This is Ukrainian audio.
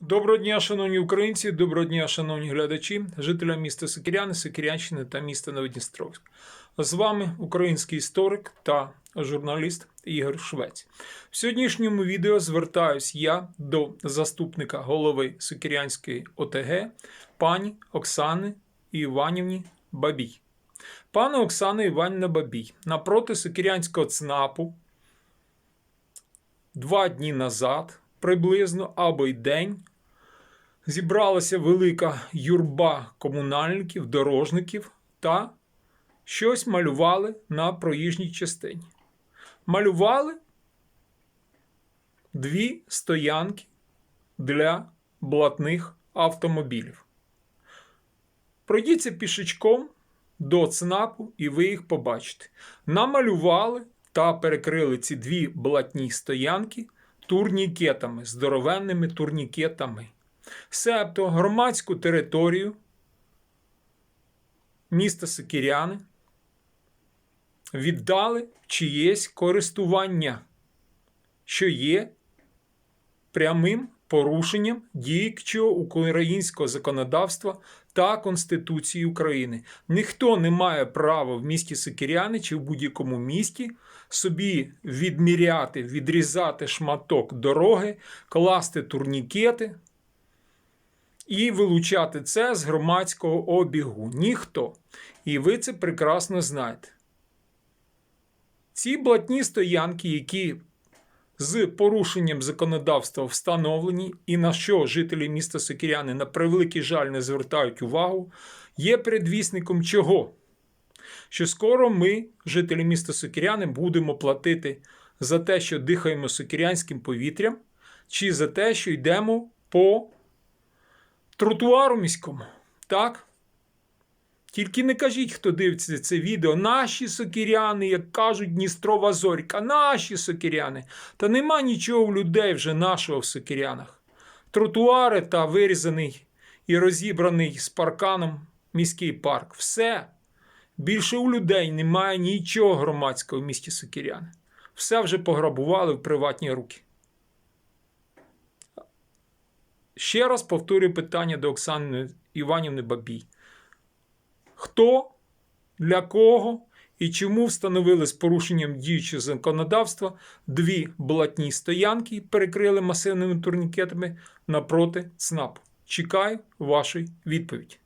Доброго дня, шановні українці, доброго дня, шановні глядачі, жителям міста Сокиряни, Сокирянщини та міста Новодністровськ. З вами український історик та журналіст Ігор Швець. В сьогоднішньому відео звертаюсь я до заступника голови Сокирянської ОТГ пані Оксани Іванівні Бабій. Пане Оксана Іванівна Бабій, напроти Сокирянського ЦНАПу два дні назад, приблизно або й день, зібралася велика юрба комунальників, дорожників та щось малювали на проїжній частині. Малювали дві стоянки для блатних автомобілів. Пройдіться пішечком до ЦНАПу, і ви їх побачите. Намалювали та перекрили ці дві блатні стоянки турнікетами, здоровенними турнікетами. Себто громадську територію міста Сокиряни віддали чиєсь користування, що є прямим порушенням діючого українського законодавства та Конституції України. Ніхто не має права в місті Сокиряни чи в будь-якому місті собі відміряти, відрізати шматок дороги, класти турнікети і вилучати це з громадського обігу. Ніхто. І ви це прекрасно знаєте. Ці блатні стоянки, які з порушенням законодавства встановлені, і на що жителі міста Сокиряни на превеликий жаль не звертають увагу, є предвісником чого? Що скоро ми, жителі міста Сокиряни, будемо платити за те, що дихаємо сокирянським повітрям, чи за те, що йдемо по тротуару міському. Так? Тільки не кажіть, хто дивиться це відео, наші сокиряни, як кажуть Дністрова зорька, наші сокиряни. Та нема нічого в людей вже нашого в сокирянах. Тротуари та вирізаний і розібраний з парканом міський парк. Все. Більше у людей немає нічого громадського в місті Сокиряни. Все вже пограбували в приватні руки. Ще раз повторюю питання до Оксани Іванівни Бабій. Хто, для кого і чому встановили з порушенням діючого законодавства дві блатні стоянки і перекрили масивними турнікетами напроти ЦНАПу? Чекаю вашої відповіді.